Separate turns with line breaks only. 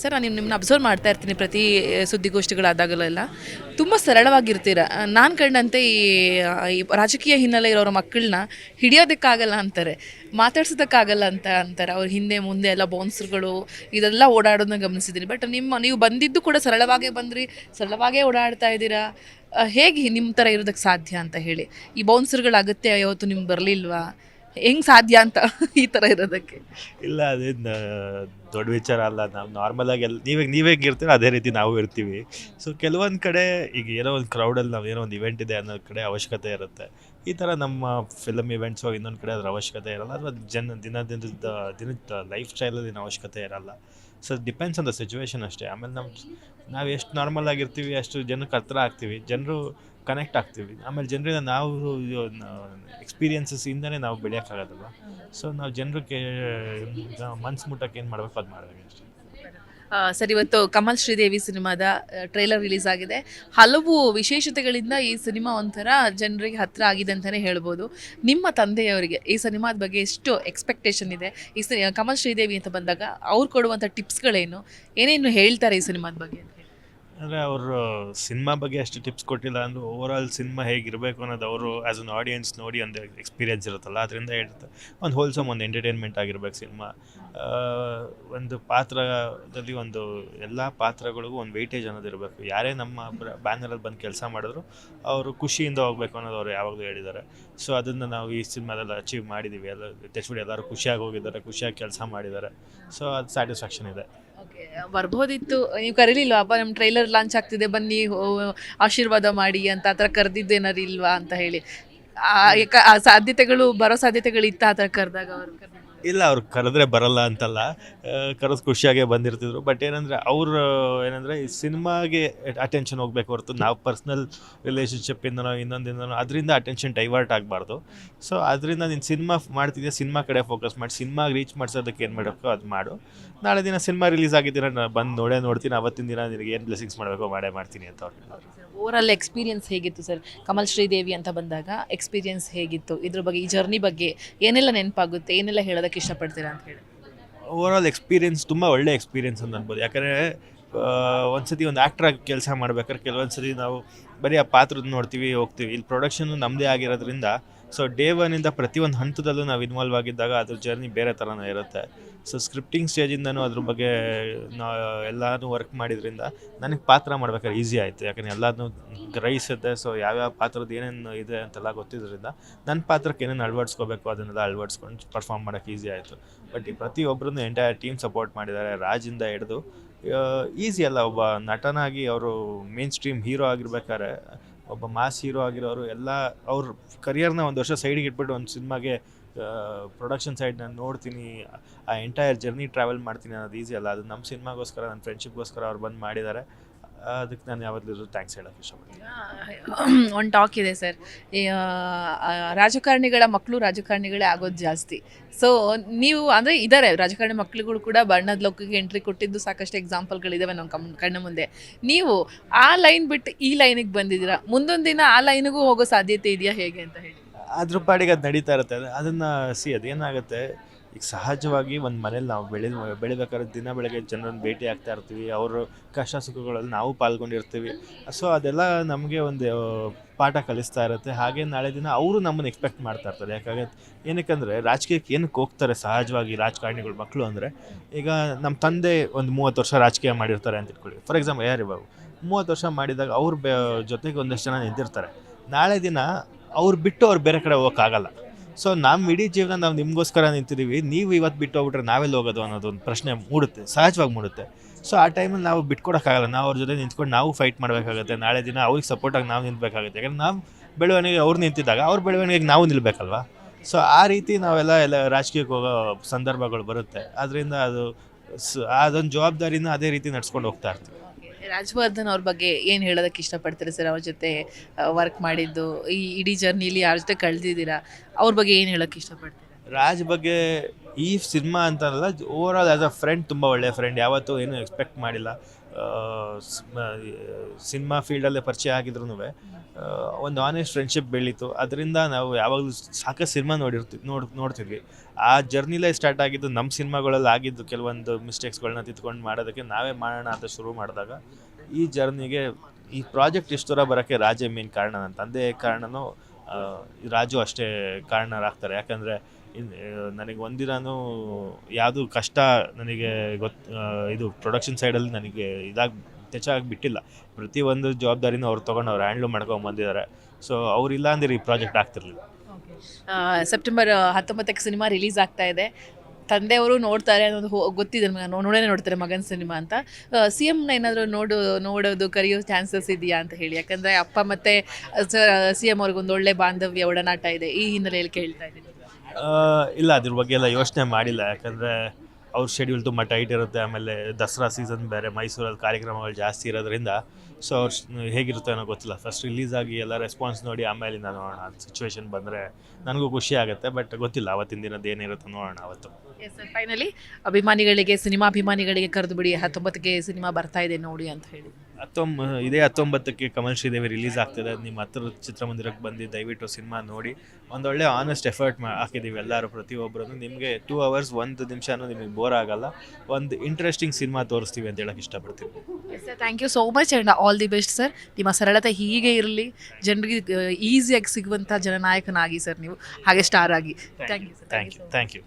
Sir, ನಾನು ನಿಮ್ಮನ್ನ observe ಮಾಡ್ತಾ ಇರ್ತೀನಿ ಪ್ರತಿ ಸುದ್ದಿಗೋಷ್ಠಿಗಳಾದಾಗಲೆಲ್ಲ. ತುಂಬ ಸರಳವಾಗಿರ್ತೀರ. ನಾನು ಕಂಡಂತೆ ಈ ಈ ರಾಜಕೀಯ ಹಿನ್ನೆಲೆ ಇರೋರ ಮಕ್ಕಳನ್ನ ಹಿಡಿಯೋದಕ್ಕಾಗಲ್ಲ ಅಂತಾರೆ. ಮಾತಾಡ್ಸೋದಕ್ಕಾಗಲ್ಲ ಅಂತ ಅಂತಾರೆ. ಅವ್ರ ಹಿಂದೆ ಮುಂದೆ ಎಲ್ಲ ಬೌನ್ಸರ್ಗಳು ಇದೆಲ್ಲ ಓಡಾಡೋದನ್ನ ಗಮನಿಸಿದ್ದೀನಿ ಬಟ್ ನಿಮ್ಮ, ನೀವು ಬಂದಿದ್ದು ಕೂಡ ಸರಳವಾಗೇ ಬಂದ್ರಿ, ಸರಳವಾಗೇ ಓಡಾಡ್ತಾ ಇದ್ದೀರಾ? ಹೇಗೆ ನಿಮ್ಮ ಥರ ಇರೋದಕ್ಕೆ ಸಾಧ್ಯ ಅಂತ ಹೇಳಿ. ಈ ಬೌನ್ಸರ್ಗಳ ಅಗತ್ಯ ಯಾವತ್ತು ನಿಮ್ಗೆ ಬರಲಿಲ್ವಾ? ಹೆಂಗೆ ಸಾಧ್ಯ ಅಂತ ಈ ಥರ ಇರೋದಕ್ಕೆ?
ಇಲ್ಲ, ಅದೇನು ದೊಡ್ಡ ವಿಚಾರ ಅಲ್ಲ. ನಾವು ನಾರ್ಮಲಾಗಿ ಎಲ್ಲ ನೀವೇ ನೀವೇ ಇರ್ತೀರ ಅದೇ ರೀತಿ ನಾವು ಇರ್ತೀವಿ. ಸೊ ಕೆಲವೊಂದು ಕಡೆ ಈಗ ಏನೋ ಒಂದು ಕ್ರೌಡಲ್ಲಿ ನಾವು ಏನೋ ಒಂದು ಇವೆಂಟ್ ಇದೆ ಅನ್ನೋ ಕಡೆ ಅವಶ್ಯಕತೆ ಇರುತ್ತೆ. ಈ ಥರ ನಮ್ಮ ಫಿಲಮ್ ಇವೆಂಟ್ಸ್ ಇನ್ನೊಂದು ಕಡೆ ಅದ್ರ ಅವಶ್ಯಕತೆ ಇರಲ್ಲ. ಅಥವಾ ಜನ ದಿನ ದಿನದ ದಿನ ಲೈಫ್ ಸ್ಟೈಲಲ್ಲಿ ಅವಶ್ಯಕತೆ ಇರಲ್ಲ. So depends on the situation ಅಷ್ಟೇ. ಆಮೇಲೆ ನಮ್ಮ ನಾವು ಎಷ್ಟು ನಾರ್ಮಲ್ ಆಗಿರ್ತೀವಿ ಅಷ್ಟು ಜನಕ್ಕೆ ಹತ್ರ ಆಗ್ತೀವಿ. ಜನರು ಕನೆಕ್ಟ್ ಆಗ್ತೀವಿ. ಆಮೇಲೆ ಜನರಿಂದ ನಾವು ಎಕ್ಸ್ಪೀರಿಯನ್ಸಸ್ ಇಂದನೇ ನಾವು ಬೆಳೆಯೋಕ್ಕಾಗೋದಲ್ವ ಸೊ ನಾವು ಜನರಿಗೆ ಮನ್ಸು ಮುಟ್ಟಕ್ಕೆ ಏನು ಮಾಡಬೇಕು ಅದು ಮಾಡಬೇಕು ಅಷ್ಟೇ.
ಸರ್, ಇವತ್ತು ಕಮಲ್ ಶ್ರೀದೇವಿ ಸಿನಿಮಾದ ಟ್ರೇಲರ್ ರಿಲೀಸ್ ಆಗಿದೆ. ಹಲವು ವಿಶೇಷತೆಗಳಿಂದ ಈ ಸಿನಿಮಾ ಒಂಥರ ಜನರಿಗೆ ಹತ್ತಿರ ಆಗಿದೆ ಅಂತಲೇ ಹೇಳ್ಬೋದು. ನಿಮ್ಮ ತಂದೆಯವರಿಗೆ ಈ ಸಿನಿಮಾದ ಬಗ್ಗೆ ಎಷ್ಟು ಎಕ್ಸ್ಪೆಕ್ಟೇಷನ್ ಇದೆ? ಈ ಸಿ, ಕಮಲ್ ಶ್ರೀದೇವಿ ಅಂತ ಬಂದಾಗ ಅವ್ರು ಕೊಡುವಂಥ ಟಿಪ್ಸ್ಗಳೇನು ಏನೇನು ಹೇಳ್ತಾರೆ ಈ ಸಿನಿಮಾದ ಬಗ್ಗೆ?
ಅಂದರೆ ಅವರು ಸಿನಿಮಾ ಬಗ್ಗೆ ಅಷ್ಟು ಟಿಪ್ಸ್ ಕೊಟ್ಟಿಲ್ಲ ಅಂದ್ರೆ ಓವರ್ ಆಲ್ ಸಿನಿಮಾ ಹೇಗಿರಬೇಕು ಅನ್ನೋದು ಅವರು ಆ್ಯಸ್ ಅನ್ ಆಡಿಯನ್ಸ್ ನೋಡಿ ಒಂದು ಎಕ್ಸ್ಪೀರಿಯನ್ಸ್ ಇರುತ್ತಲ್ಲ, ಅದರಿಂದ ಹೇಳ್ತಾರೆ. ಒಂದು ಹೋಲ್ಸಮ್ ಒಂದು ಎಂಟರ್ಟೈನ್ಮೆಂಟ್ ಆಗಿರ್ಬೇಕು ಸಿನಿಮಾ. ಒಂದು ಪಾತ್ರದಲ್ಲಿ ಒಂದು ಎಲ್ಲ ಪಾತ್ರಗಳಿಗೂ ಒಂದು ವೆಯ್ಟೇಜ್ ಅನ್ನೋದು ಇರಬೇಕು. ಯಾರೇ ನಮ್ಮ ಬ್ಯಾನರಲ್ಲಿ ಬಂದು ಕೆಲಸ ಮಾಡಿದ್ರು ಅವರು ಖುಷಿಯಿಂದ ಹೋಗ್ಬೇಕು ಅನ್ನೋದು ಅವರು ಯಾವಾಗಲೂ ಹೇಳಿದ್ದಾರೆ. ಸೊ ಅದನ್ನು ನಾವು ಈ ಸಿನಿಮಾದಲ್ಲಿ ಅಚೀವ್ ಮಾಡಿದ್ದೀವಿ ಎಲ್ಲ ಟೆಚ್ಬಿಡಿ ಎಲ್ಲರೂ ಖುಷಿಯಾಗಿ ಹೋಗಿದ್ದಾರೆ, ಖುಷಿಯಾಗಿ ಕೆಲಸ ಮಾಡಿದ್ದಾರೆ. ಸೊ ಅದು ಸ್ಯಾಟಿಸ್ಫ್ಯಾಕ್ಷನ್ ಇದೆ.
ಬರ್ಬೋದಿತ್ತು. ನೀವು ಕರೀಲಿಲ್ವಾ? ಅಪ್ಪ ನಮ್ಮ ಟ್ರೈಲರ್ ಲಾಂಚ್ ಆಗ್ತಿದೆ ಬನ್ನಿ ಆಶೀರ್ವಾದ ಮಾಡಿ ಅಂತ ಆ ಥರ ಕರೆದಿದ್ದೇನಾರು ಇಲ್ವಾ ಅಂತ ಹೇಳಿ. ಆ, ಆ ಸಾಧ್ಯತೆಗಳು ಬರೋ ಸಾಧ್ಯತೆಗಳು ಇತ್ತ ಆ ಥರ ಕರೆದಾಗ ಅವರು
ಇಲ್ಲ, ಅವ್ರು ಕರೆದ್ರೆ ಬರಲ್ಲ ಅಂತಲ್ಲ. ಕರೆದು ಖುಷಿಯಾಗೆ ಬಂದಿರ್ತಿದ್ರು. ಬಟ್ ಏನಂದರೆ, ಅವರು, ಏನಂದರೆ, ಈ ಸಿನಿಮಾಗೆ ಅಟೆನ್ಷನ್ ಹೋಗ್ಬೇಕು ಹೊರತು ನಾವು ಪರ್ಸ್ನಲ್ ರಿಲೇಷನ್ಶಿಪ್ಪಿಂದನೋ ಇನ್ನೊಂದಿಂದನೋ ಅದರಿಂದ ಅಟೆನ್ಷನ್ ಡೈವರ್ಟ್ ಆಗಬಾರ್ದು. ಸೊ ಅದರಿಂದ ನೀನು ಸಿನಿಮಾ ಮಾಡ್ತಿದ್ಯಾ, ಸಿನಿಮಾ ಕಡೆ ಫೋಕಸ್ ಮಾಡಿ ಸಿನಿಮಾಗೆ ರೀಚ್ ಮಾಡಿಸೋದಕ್ಕೆ ಏನು ಮಾಡಬೇಕು ಅದು ಮಾಡು. ನಾಳೆ ದಿನ ಸಿನಿಮಾ ರಿಲೀಸ್ ಆಗಿದ್ದೀರ ನಾನು ಬಂದು ನೋಡೇ ನೋಡ್ತೀನಿ, ಅವತ್ತಿನ ದಿನ ನಿನಗೆ ಏನು ಬ್ಲೆಸಿಂಗ್ಸ್ ಮಾಡಬೇಕು ಮಾಡೇ ಮಾಡ್ತೀನಿ ಅಂತ ಅವ್ರು
ಓವರಾಲ್ ಎಕ್ಸ್ಪೀರಿಯನ್ಸ್ ಹೇಗಿತ್ತು ಸರ್ ಕಮಲ್ ಶ್ರೀದೇವಿ ಅಂತ ಬಂದಾಗ ಎಕ್ಸ್ಪೀರಿಯನ್ಸ್ ಹೇಗಿತ್ತು? ಇದ್ರ ಬಗ್ಗೆ, ಈ ಜರ್ನಿ ಬಗ್ಗೆ ಏನೆಲ್ಲ ನೆನಪಾಗುತ್ತೆ, ಏನೆಲ್ಲ ಹೇಳೋದಕ್ಕೆ ಇಷ್ಟಪಡ್ತೀರಾ ಅಂತ ಹೇಳಿ.
ಓವರಾಲ್ ಎಕ್ಸ್ಪೀರಿಯನ್ಸ್ ತುಂಬ ಒಳ್ಳೆ ಎಕ್ಸ್ಪೀರಿಯನ್ಸ್ ಅಂತ ಅನ್ಬೋದು. ಯಾಕಂದರೆ ಒಂದ್ಸತಿ ಒಂದು ಆ್ಯಕ್ಟ್ರಾಗಿ ಕೆಲಸ ಮಾಡ್ಬೇಕಾದ್ರೆ ಕೆಲವೊಂದು ಸತಿ ನಾವು ಬರೀ ಆ ಪಾತ್ರದ ನೋಡ್ತೀವಿ, ಹೋಗ್ತೀವಿ. ಇಲ್ಲಿ ಪ್ರೊಡಕ್ಷನ್ ನಮ್ಮದೇ ಆಗಿರೋದ್ರಿಂದ ಸೊ ಡೇ ಒನ್ನಿಂದ ಪ್ರತಿಯೊಂದು ಹಂತದಲ್ಲೂ ನಾವು ಇನ್ವಾಲ್ವ್ ಆಗಿದ್ದಾಗ ಅದ್ರ ಜರ್ನಿ ಬೇರೆ ಥರನೇ ಇರುತ್ತೆ. ಸೊ ಸ್ಕ್ರಿಪ್ಟಿಂಗ್ ಸ್ಟೇಜಿಂದನೂ ಅದ್ರ ಬಗ್ಗೆ ನಾ ಎಲ್ಲನೂ ವರ್ಕ್ ಮಾಡಿದ್ರಿಂದ ನನಗೆ ಪಾತ್ರ ಮಾಡ್ಬೇಕಾದ್ರೆ ಈಸಿ ಆಯಿತು. ಯಾಕಂದರೆ ಎಲ್ಲದನ್ನೂ ಗ್ರಹಿಸುತ್ತೆ ಸೊ ಯಾವ್ಯಾವ ಪಾತ್ರದ ಏನೇನು ಇದೆ ಅಂತೆಲ್ಲ ಗೊತ್ತಿದ್ದರಿಂದ ನನ್ನ ಪಾತ್ರಕ್ಕೆ ಏನೇನು ಅಳವಡಿಸ್ಕೋಬೇಕು ಅದನ್ನೆಲ್ಲ ಅಳವಡಿಸ್ಕೊಂಡು ಪರ್ಫಾರ್ಮ್ ಮಾಡೋಕ್ಕೆ ಈಸಿ ಆಯಿತು. ಬಟ್ ಈ ಪ್ರತಿಯೊಬ್ಬರನ್ನು ಎಂಟೈರ್ ಟೀಮ್ ಸಪೋರ್ಟ್ ಮಾಡಿದ್ದಾರೆ ರಾಜಿಂದ ಹಿಡಿದು ಈಸಿ ಅಲ್ಲ, ಒಬ್ಬ ನಟನಾಗಿ ಅವರು ಮೇನ್ ಸ್ಟ್ರೀಮ್ ಹೀರೋ ಆಗಿರ್ಬೇಕಾದ್ರೆ ಒಬ್ಬ ಮಾಸ್ ಹೀರೋ ಆಗಿರೋರು ಎಲ್ಲ ಅವ್ರ ಕರಿಯರ್ನ ಒಂದು ವರ್ಷ ಸೈಡಿಗೆ ಇಟ್ಬಿಟ್ಟು ಒಂದು ಸಿನಿಮಾಗೆ ಪ್ರೊಡಕ್ಷನ್ ಸೈಡ್ ನಾನು ನೋಡ್ತೀನಿ. ಆ ಎಂಟೈರ್ ಜರ್ನಿ ಟ್ರಾವೆಲ್ ಮಾಡ್ತೀನಿ ಅನ್ನೋದು ಈಸಿ ಅಲ್ಲ. ಅದು ನಮ್ಮ ಸಿನಿಮಾಗೋಸ್ಕರ ನನ್ನ ಫ್ರೆಂಡ್ಶಿಪ್ಗೋಸ್ಕರ ಅವ್ರು ಬಂದು ಮಾಡಿದ್ದಾರೆ. ಅದಕ್ಕೆ ನಾನು ಯಾವಾಗಲೂ ಥ್ಯಾಂಕ್ಸ್ ಹೇಳೋಕ್ಕೆ ಇಷ್ಟಪಡ್ತೀನಿ.
ಒಂದು ಟಾಕ್ ಇದೆ ಸರ್ ರಾಜಕಾರಣಿಗಳ ಮಕ್ಕಳು ರಾಜಕಾರಣಿಗಳೇ ಆಗೋದು ಜಾಸ್ತಿ. ಸೊ ನೀವು ಅಂದರೆ ಇದ್ದಾರೆ ರಾಜಕಾರಣಿ ಮಕ್ಕಳುಗಳು ಕೂಡ ಬಣ್ಣದ ಲೋಕಕ್ಕೆ ಎಂಟ್ರಿ ಕೊಟ್ಟಿದ್ದು ಸಾಕಷ್ಟು ಎಕ್ಸಾಂಪಲ್ಗಳಿದ್ದಾವೆ ನಮ್ಮ ಕಮ್ ಕಣ್ಣ ಮುಂದೆ. ನೀವು ಆ ಲೈನ್ ಬಿಟ್ಟು ಈ ಲೈನಿಗೆ ಬಂದಿದ್ದೀರಾ? ಮುಂದೊಂದು ದಿನ ಆ ಲೈನಿಗೂ ಹೋಗೋ ಸಾಧ್ಯತೆ ಇದೆಯಾ ಹೇಗೆ ಅಂತ ಹೇಳಿ?
ಅದ್ರ ಪಾಡಿಗೆ ಅದು ನಡೀತಾ ಇರುತ್ತೆ. ಅದನ್ನು ಸಿ ಅದೇನಾಗುತ್ತೆ ಈಗ ಸಹಜವಾಗಿ ಒಂದು ಮನೇಲಿ ನಾವು ಬೆಳೆ ಬೆಳಿಬೇಕಾದ್ರೆ ದಿನ ಬೆಳಗ್ಗೆ ಜನರನ್ನು ಭೇಟಿ ಆಗ್ತಾ ಇರ್ತೀವಿ, ಅವರು ಕಷ್ಟ ಸುಖಗಳಲ್ಲಿ ನಾವು ಪಾಲ್ಗೊಂಡಿರ್ತೀವಿ. ಸೊ ಅದೆಲ್ಲ ನಮಗೆ ಒಂದು ಪಾಠ ಕಲಿಸ್ತಾ ಇರುತ್ತೆ. ಹಾಗೆ ನಾಳೆ ದಿನ ಅವರು ನಮ್ಮನ್ನು ಎಕ್ಸ್ಪೆಕ್ಟ್ ಮಾಡ್ತಾ ಇರ್ತಾರೆ. ಯಾಕಾಗ ಏನಕ್ಕಂದರೆ ರಾಜಕೀಯಕ್ಕೆ ಏನಕ್ಕೆ ಹೋಗ್ತಾರೆ ಸಹಜವಾಗಿ ರಾಜಕಾರಣಿಗಳು ಮಕ್ಕಳು ಅಂದರೆ, ಈಗ ನಮ್ಮ ತಂದೆ ಒಂದು ಮೂವತ್ತು ವರ್ಷ ರಾಜಕೀಯ ಮಾಡಿರ್ತಾರೆ ಅಂತ ಇಟ್ಕೊಳ್ಳಿ. ಫಾರ್ ಎಕ್ಸಾಂಪಲ್ ಯಾರು ಬಾಬು ಮೂವತ್ತು ವರ್ಷ ಮಾಡಿದಾಗ ಅವ್ರ ಬೆ, ಜೊತೆಗೆ ಒಂದಷ್ಟು ಜನ ನಿಂತಿರ್ತಾರೆ. ನಾಳೆ ದಿನ ಅವ್ರು ಬಿಟ್ಟು ಅವ್ರು ಬೇರೆ ಕಡೆ ಹೋಗೋಕ್ಕಾಗಲ್ಲ ಸೊ ನಮ್ಮ ಇಡೀ ಜೀವನ ನಾವು ನಿಮಗೋಸ್ಕರ ನಿಂತಿದ್ದೀವಿ ನೀವು ಇವತ್ತು ಬಿಟ್ಟು ಹೋಗ್ಬಿಟ್ರೆ ನಾವೆಲ್ಲಿ ಹೋಗೋದು ಅನ್ನೋದು ಒಂದು ಪ್ರಶ್ನೆ ಮೂಡುತ್ತೆ, ಸಹಜವಾಗಿ ಮೂಡುತ್ತೆ. ಸೊ ಆ ಟೈಮಲ್ಲಿ ನಾವು ಬಿಟ್ಕೊಡೋಕ್ಕಾಗಲ್ಲ. ನಾವು ಅವ್ರ ಜೊತೆ ನಿಂತ್ಕೊಂಡು ನಾವು ಫೈಟ್ ಮಾಡಬೇಕಾಗುತ್ತೆ. ನಾಳೆ ದಿನ ಅವ್ರಿಗೆ ಸಪೋರ್ಟಾಗಿ ನಾವು ನಿಲ್ಬೇಕಾಗುತ್ತೆ ಯಾಕಂದ್ರೆ ನಾವು ಬೆಳವಣಿಗೆ ಅವ್ರು ನಿಂತಿದ್ದಾಗ ಅವ್ರ ಬೆಳವಣಿಗೆಗೆ ನಾವು ನಿಲ್ಬೇಕಲ್ವಾ? ಸೊ ಆ ರೀತಿ ನಾವೆಲ್ಲ ಎಲ್ಲ ರಾಜಕೀಯಕ್ಕೆ ಹೋಗೋ ಸಂದರ್ಭಗಳು ಬರುತ್ತೆ. ಅದರಿಂದ ಅದು ಅದೊಂದು ಜವಾಬ್ದಾರಿನ ಅದೇ ರೀತಿ ನಡ್ಸ್ಕೊಂಡು ಹೋಗ್ತಾ ಇರ್ತೀವಿ.
ರಾಜವರ್ಧನ್ ಅವ್ರ ಬಗ್ಗೆ ಏನು ಹೇಳೋದಕ್ಕೆ ಇಷ್ಟಪಡ್ತೀರಿ ಸರ್? ಅವ್ರ ಜೊತೆ ವರ್ಕ್ ಮಾಡಿದ್ದು, ಈ ಇಡೀ ಜರ್ನಿಲಿ ಯಾರ ಜೊತೆ ಕಳೆದಿದ್ದೀರಾ? ಅವ್ರ ಬಗ್ಗೆ ಏನು ಹೇಳೋಕ್ಕೆ ಇಷ್ಟಪಡ್ತೀರಾ?
ರಾಜ್ ಬಗ್ಗೆ ಈ ಸಿನಿಮಾ ಅಂತಲ್ಲ over all as a friend ತುಂಬ ಒಳ್ಳೆಯ ಫ್ರೆಂಡ್ ಯಾವತ್ತೂ ಏನು ಎಕ್ಸ್ಪೆಕ್ಟ್ ಮಾಡಿಲ್ಲ. ಸಿನಿಮಾ ಫೀಲ್ಡಲ್ಲೇ ಪರಿಚಯ ಆಗಿದ್ರು ಒಂದು ಆನೆಸ್ಟ್ ಫ್ರೆಂಡ್ಶಿಪ್ ಬೆಳೀತು. ಅದರಿಂದ ನಾವು ಯಾವಾಗಲೂ ಸಾಕಷ್ಟು ಸಿನಿಮಾ ನೋಡಿರ್ತಿ, ನೋಡ್, ನೋಡ್ತಿದ್ವಿ. ಆ ಜರ್ನಿಲೇ ಸ್ಟಾರ್ಟ್ ಆಗಿದ್ದು ನಮ್ಮ ಸಿನಿಮಾಗಳಲ್ಲಿ ಆಗಿದ್ದು ಕೆಲವೊಂದು ಮಿಸ್ಟೇಕ್ಸ್ಗಳನ್ನ ತಿದ್ಕೊಂಡು ಮಾಡೋದಕ್ಕೆ ನಾವೇ ಮಾಡೋಣ ಅಂತ ಶುರು ಮಾಡಿದಾಗ, ಈ ಜರ್ನಿಗೆ ಈ ಪ್ರಾಜೆಕ್ಟ್ ಇಷ್ಟು ದೂರ ಬರೋಕ್ಕೆ ರಾಜೇ ಮೇನ್ ಕಾರಣ ನನ್ನ ತಂದೆ ಕಾರಣನೂ ರಾಜು ಅಷ್ಟೇ ಕಾರಣರಾಗ್ತಾರೆ. ಯಾಕಂದರೆ ನನಗೆ ಒಂದಿನೂ ಯಾವುದು ಕಷ್ಟ ನನಗೆ ಗೊತ್ತು ಇದು ಪ್ರೊಡಕ್ಷನ್ ಸೈಡಲ್ಲಿ ನನಗೆ ಇದಾಗಿ ತೆಚ್ಚಾಗಿ ಬಿಟ್ಟಿಲ್ಲ ಪ್ರತಿಯೊಂದು ಜವಾಬ್ದಾರಿನೂ ಅವ್ರು ತೊಗೊಂಡು ಅವ್ರು ಹ್ಯಾಂಡ್ಲ್ ಮಾಡ್ಕೊಂಡು ಬಂದಿದ್ದಾರೆ ಸೊ ಅವರಿಲ್ಲ ಅಂದ್ರೆ ಈ ಪ್ರಾಜೆಕ್ಟ್ ಆಗ್ತಿರ್ಲಿಲ್ಲ.
ಸೆಪ್ಟೆಂಬರ್ ಹತ್ತೊಂಬತ್ತಕ್ಕೆ ಸಿನಿಮಾ ರಿಲೀಸ್ ಆಗ್ತಾ ಇದೆ. ತಂದೆಯವರು ನೋಡ್ತಾರೆ ಅನ್ನೋದು ಗೊತ್ತಿದೆ ನೋಡೇ ನೋಡ್ತಾರೆ ಮಗನ ಸಿನಿಮಾ ಅಂತ. ಸಿ ಎಮ್ನ ಏನಾದರೂ ನೋಡು, ನೋಡೋದು ಕರೆಯೋ ಚಾನ್ಸಸ್ ಇದೆಯಾ ಅಂತ ಹೇಳಿ. ಯಾಕಂದರೆ ಅಪ್ಪ ಮತ್ತು ಸಿ ಎಂ ಅವ್ರಿಗೊಂದು ಒಳ್ಳೆ ಬಾಂಧವ್ಯ ಒಡನಾಟ ಇದೆ. ಈ ಹಿನ್ನೆಲೆಯಲ್ಲಿ ಕೇಳ್ತಾ ಇದ್ದೀನಿ.
ಇಲ್ಲ, ಅದ್ರ ಬಗ್ಗೆ ಎಲ್ಲ ಯೋಚನೆ ಮಾಡಿಲ್ಲ. ಯಾಕಂದರೆ ಅವ್ರ ಶೆಡ್ಯೂಲ್ ತುಂಬ ಟೈಟ್ ಇರುತ್ತೆ. ಆಮೇಲೆ ದಸರಾ ಸೀಸನ್ ಬೇರೆ, ಮೈಸೂರಲ್ಲಿ ಕಾರ್ಯಕ್ರಮಗಳು ಜಾಸ್ತಿ ಇರೋದ್ರಿಂದ. ಸೊ ಅವ್ರ ಹೇಗಿರುತ್ತೆ ಅನ್ನೋ ಗೊತ್ತಿಲ್ಲ. ಫಸ್ಟ್ ರಿಲೀಸ್ ಆಗಿ ಎಲ್ಲ ರೆಸ್ಪಾನ್ಸ್ ನೋಡಿ ಆಮೇಲೆ ನಾನು ನೋಡೋಣ ಸಿಚುವೇಶನ್ ಬಂದರೆ ನನಗೂ ಖುಷಿ ಆಗುತ್ತೆ. ಬಟ್ ಗೊತ್ತಿಲ್ಲ, ಅವತ್ತಿನ ದಿನದ ಏನಿರುತ್ತೆ ನೋಡೋಣ ಅವತ್ತು.
ಫೈನಲಿ ಅಭಿಮಾನಿಗಳಿಗೆ ಸಿನಿಮಾ ಅಭಿಮಾನಿಗಳಿಗೆ ಕರೆದು ಬಿಡಿ. ಹತ್ತೊಂಬತ್ತಕ್ಕೆ ಸಿನಿಮಾ ಬರ್ತಾ ಇದೆ ನೋಡಿ ಅಂತ ಹೇಳಿ.
ಹತ್ತೊಂಬ ಇದೇ ಹತ್ತೊಂಬತ್ತಕ್ಕೆ ಕಮಲ್ ಶ್ರೀದೇವಿ ರಿಲೀಸ್ ಆಗ್ತಿದೆ. ನಿಮ್ಮ ಹತ್ರ ಚಿತ್ರಮಂದಿರಕ್ಕೆ ಬಂದು ದಯವಿಟ್ಟು ಸಿನಿಮಾ ನೋಡಿ. ಒಂದೊಳ್ಳೆ ಆನೆಸ್ಟ್ ಎಫರ್ಟ್ ಮಾ ಹಾಕಿದ್ದೀವಿ ಎಲ್ಲರೂ ಪ್ರತಿಯೊಬ್ಬರೂ ನಿಮಗೆ ಟೂ ಅವರ್ಸ್ ಒಂದು ನಿಮಿಷನೂ ನಿಮಗೆ ಬೋರ್ ಆಗಲ್ಲ. ಒಂದು ಇಂಟ್ರೆಸ್ಟಿಂಗ್ ಸಿನಿಮಾ ತೋರಿಸ್ತೀವಿ ಅಂತ ಹೇಳಕ್ಕೆ
ಇಷ್ಟಪಡ್ತೀವಿ sir thank you so much and all the best sir ನಿಮ್ಮ ಸರಳತೆ ಹೀಗೆ ಇರಲಿ. ಜನರಿಗೆ ಈಸಿಯಾಗಿ ಸಿಗುವಂಥ ಜನನಾಯಕನಾಗಿ ಸರ್ ನೀವು. ಹಾಗೆ ಸ್ಟಾರ್ ಆಗಿ. Thank you sir
thank you thank you